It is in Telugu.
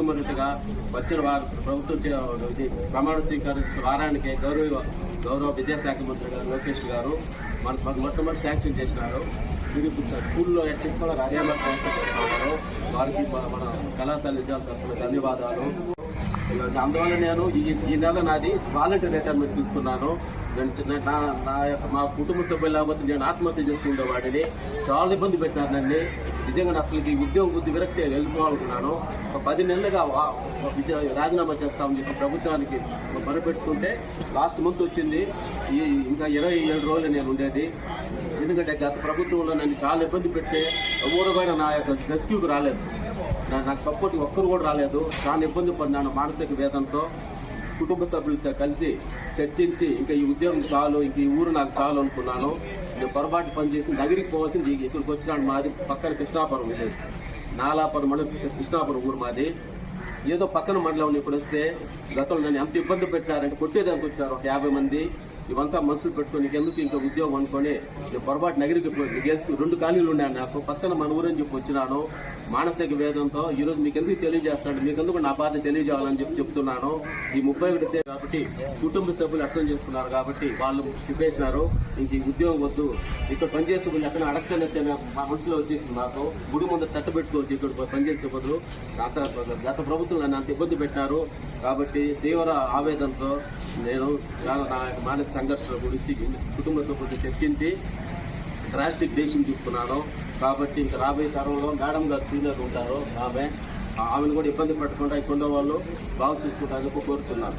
మొట్టమొదటిగా వచ్చిన వారు ప్రభుత్వం ఇది ప్రమాణ స్వీకరించిన వారానికే గౌరవ గౌరవ విద్యాశాఖ మంత్రి గారు లోకేష్ గారు మన మొట్టమొదటి శాంక్షన్ చేసినారు. మీరు ఇప్పుడు స్కూల్లో ఎట్టిస్తున్న అదేమో చేస్తున్నారు వారికి మన కళాశాల విద్యార్థులకు ధన్యవాదాలు. అందువల్ల నేను ఈ ఈ నెల నాది వాలంటీర్ రిటైర్మెంట్ తీసుకున్నాను. నేను చిన్న నా నా యొక్క మా కుటుంబ సభ్యులు లేకపోతే నేను ఆత్మహత్య చేసుకునే వాడిని చాలా ఇబ్బంది పెట్టారు నన్ను. నిజంగా అసలు ఈ ఉద్యోగం బుద్ధి విరక్తి వెళ్ళిపోవాలనుకున్నాను. ఒక పది నెలలుగా వా- విద్య రాజీనామా చేస్తామని చెప్పి ప్రభుత్వానికి మొరపెట్టుకుంటే లాస్ట్ మంత్ వచ్చింది. ఈ ఇంకా ఇరవై ఏడు రోజులు నేను ఉండేది. ఎందుకంటే గత ప్రభుత్వంలో నన్ను చాలా ఇబ్బంది పెడితే ఎవరు కూడా నా యొక్క రెస్క్యూకి రాలేదు. నా- నాకు సపోర్ట్ ఒక్కరు కూడా రాలేదు. చాలా ఇబ్బంది పడినాను మానసిక వేదంతో కుటుంబ సభ్యులతో కలిసి చర్చించి ఇంకా ఈ ఉద్యోగం చాలు ఇంక ఈ ఊరు నాకు చాలు అనుకున్నాను. పొరపాటు పని చేసి నగరికి పోవాల్సింది ఇక్కడికి వచ్చినాడు మాది పక్కన కృష్ణాపురం విలేజ్ నాలాపురం మండలం కృష్ణాపురం ఊరు మాది. ఏదో పక్కన మండలం ఇప్పుడు వస్తే గతంలో నన్ను ఎంత ఇబ్బంది పెట్టారంటే కొట్టేదానికి వచ్చారు ఒక యాభై మంది. ఇవంతా మనసులు పెట్టుకొని ఎందుకు ఇంకా ఉద్యోగం అనుకొని నేను పొరపాటు నగరికి గెలిచి రెండు ఖాళీలు ఉన్నాయి నాకు. పక్కన మన ఊరని చెప్పి వచ్చినాను. మానసిక వేదంతో ఈరోజు మీకు ఎందుకు తెలియజేస్తాడు మీకు ఎందుకు నా బాధ తెలియజేయాలని చెప్పి చెప్తున్నాను. ఈ ముప్పై ఒకటి కాబట్టి కుటుంబ సభ్యులు అర్థం చేసుకున్నారు కాబట్టి వాళ్ళు చెప్పేసినారు. ఇంక ఉద్యోగం వద్దు. ఇక్కడ పనిచేసే వాళ్ళు ఎక్కడ అడగలేస్తే మా మనసులో వచ్చేసింది నాకు గుడి ముందు తట్టు పెట్టుకోవచ్చు. ఇక్కడ పనిచేసే బదులు గత గత ప్రభుత్వం నన్ను అంత ఇబ్బంది పెట్టారు కాబట్టి తీవ్ర ఆవేదనతో నేను నా యొక్క మానసిక సంఘర్షణ గురించి కుటుంబ సభ్యులతో చర్చించి డ్రాస్టిక్ దేశం తీసుకున్నాను. కాబట్టి ఇంకా రాబోయే తరంలో మేడం గారు సీనియర్ ఉంటారు. ఆమె ఆమెను కూడా ఇబ్బంది పడకుండా ఇక్కడ వాళ్ళు బాగా చూసుకుంటానికి కోరుతున్నాను.